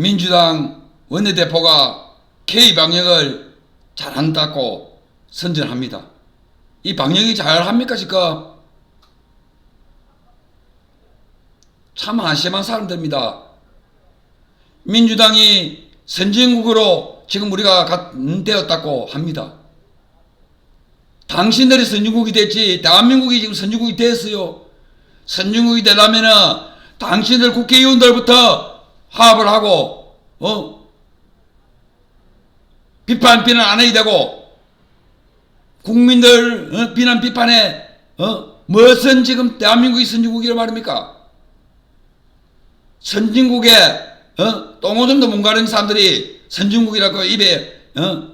민주당 원내대표가 K 방역을 잘한다고 선전합니다. 이 방역이 잘합니까 지금? 참 한심한 사람들입니다. 민주당이 선진국으로 지금 우리가 되었다고 합니다. 당신들이 선진국이 됐지 대한민국이 지금 선진국이 됐어요. 선진국이 되려면은 당신들 국회의원들부터 화합을 하고 어 비판 비난 안 해야 되고 국민들 어? 비난 비판에 어 무엇은 지금 대한민국이 선진국이라 말입니까? 선진국에 어? 똥오줌도 못 가는 사람들이 선진국이라고 입에 어?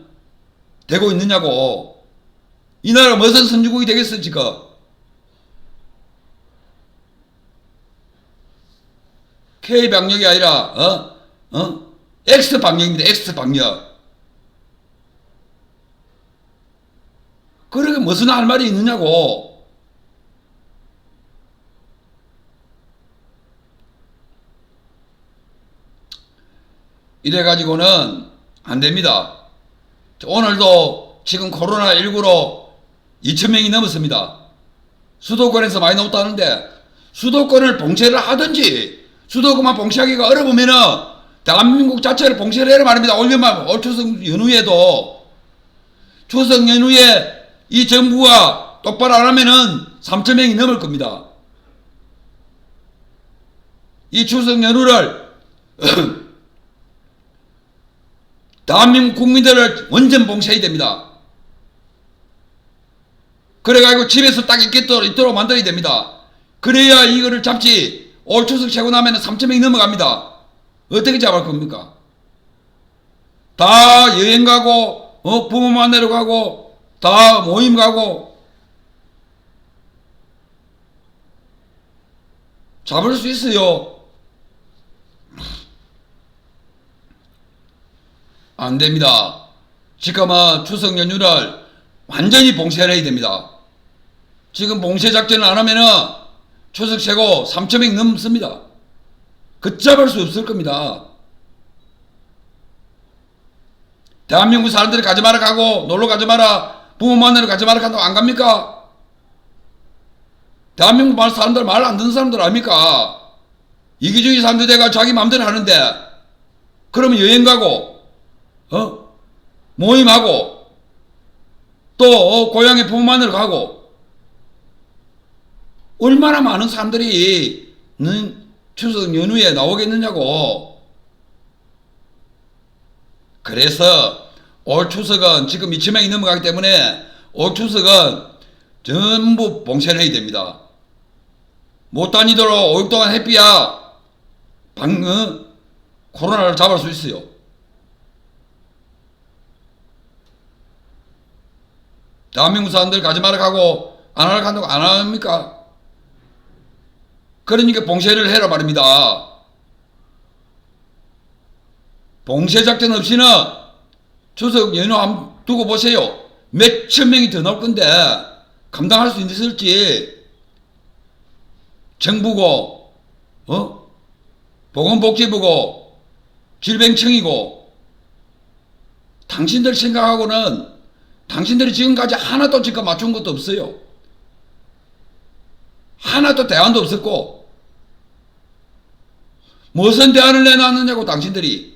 대고 있느냐고 이 나라 무슨 선진국이 되겠어 지금 K 방역이 아니라 어? 어? X 방역입니다. X 방역. 그러게 무슨 할 말이 있느냐고. 이래 가지고는 안 됩니다. 오늘도 지금 코로나19로 2천명이 넘었습니다. 수도권에서 많이 넘었다는데 수도권을 봉쇄를 하든지 수도권만 봉쇄하기가 어려우면은 대한민국 자체를 봉쇄를 해라 말입니다. 올려만 올 추석 연휴에도 추석 연휴에 이 정부가 똑바로 안 하면은 3천 명이 넘을 겁니다. 이 추석 연휴를 대한민국 국민들을 완전 봉쇄해야 됩니다. 그래가지고 집에서 딱 있겠도록 있도록 만들어야 됩니다. 그래야 이거를 잡지 올 추석 채고 나면 3천 명이 넘어갑니다. 어떻게 잡을 겁니까? 다 여행 가고 어, 부모 만나러 가고 다 모임 가고 잡을 수 있어요. 안 됩니다. 지금은 추석 연휴를 완전히 봉쇄를 해야 됩니다. 지금 봉쇄 작전을 안 하면은 추석 최고 3천 명 넘습니다. 걷잡을 수 없을 겁니다. 대한민국 사람들이 가지 마라 가고 놀러 가지 마라 부모 만나러 가지 마라 간다고 안 갑니까? 대한민국 말 사람들 말 안 듣는 사람들 아닙니까? 이기주의 사람들 내가 자기 마음대로 하는데 그러면 여행 가고 어 모임하고 또 어, 고향에 부모 만나러 가고 얼마나 많은 사람들이 는 추석 연휴에 나오겠느냐고. 그래서 올 추석은 지금 2천 명이 넘어가기 때문에 올 추석은 전부 봉쇄를 해야 됩니다. 못 다니도록 5일 동안 해피야 방, 어? 코로나를 잡을 수 있어요. 대한민국 사람들 가지 마라 하고 안 하라 한다고 안 합니까? 그러니까 봉쇄를 해라 말입니다. 봉쇄 작전 없이는 추석 연휴 한 두고 보세요. 몇 천 명이 더 나올 건데 감당할 수 있을지 정부고 어 보건복지부고 질병청이고 당신들 생각하고는 당신들이 지금까지 하나도 지금 맞춘 것도 없어요. 하나도 대안도 없었고 무슨 대안을 내놨느냐고 당신들이